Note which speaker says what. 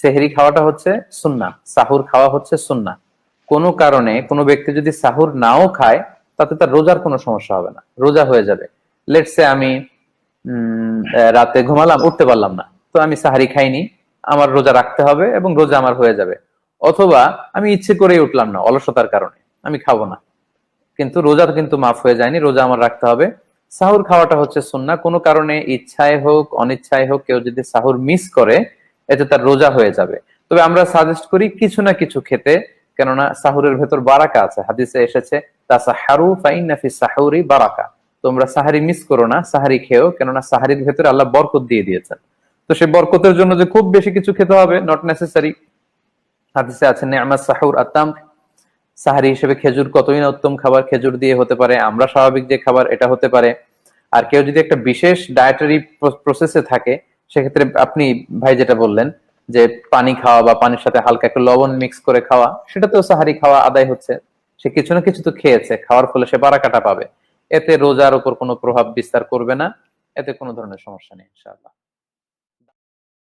Speaker 1: সেহরি খাওয়াটা হচ্ছে সুন্না সাহুর খাওয়া হচ্ছে সুন্না কোনো কারণে কোনো ব্যক্তি যদি সাহুর নাও খায়, তাতে তার রোজার কোনো সমস্যা হবে না, রোজা হয়ে যাবে। লেটসে আমি রাতে ঘুমালাম, উঠতে পারলাম না, তো আমি সাহারি খাইনি, আমার রোজা রাখতে হবে এবং রোজা আমার হয়ে যাবে। অথবা আমি ইচ্ছে করেই উঠলাম না, অলসতার কারণে, আমি খাব না। কিন্তু রোজা কিন্তু মাফ হয়ে যায়নি, রোজা আমার রাখতে হবে। সাহুর খাওয়াটা হচ্ছে সুন্না কোনো কারণে ইচ্ছায় হোক, অনিচ্ছায় হোক, কেউ যদি সাহুর মিস করে এতে তার রোজা হয়ে যাবে। তবে আমরা সাজেস্ট করি কিছু না কিছু খেতে, কেননা সাহুরের ভেতর বারাকা আছে। হাদিসে এসেছে বারাকা। তোমরা সাহারি মিস করো না, সাহারি কেননা সাহারির ভেতরে আল্লাহ বরকত দিয়ে দিয়েছেন। তো সেই বরকতের জন্য যে খুব বেশি কিছু খেতে হবে নট নেসেসারি হাদিসে আছে নেয়ামাত সাহুর আত্তাম সাহারি হিসেবে খেজুর কতই না উত্তম খাবার, খেজুর দিয়ে হতে পারে, আমরা স্বাভাবিক যে খাবার, এটা হতে পারে। আর কেউ যদি একটা বিশেষ ডায়েটারি প্রসেসে থাকে সেক্ষেত্রে আপনি ভাই যেটা বললেন, যে পানি খাওয়া বা পানির সাথে হালকা একটু লবণ মিক্স করে খাওয়া, সেটা সেটাতেও সাহারি খাওয়া আদায় হচ্ছে। সে কিছু না কিছু তো খেয়েছে, খাওয়ার ফলে সে বারাকাটা পাবে। এতে রোজার উপর কোনো প্রভাব বিস্তার করবে না, এতে কোনো ধরনের সমস্যা নেই, ইনশাআল্লাহ।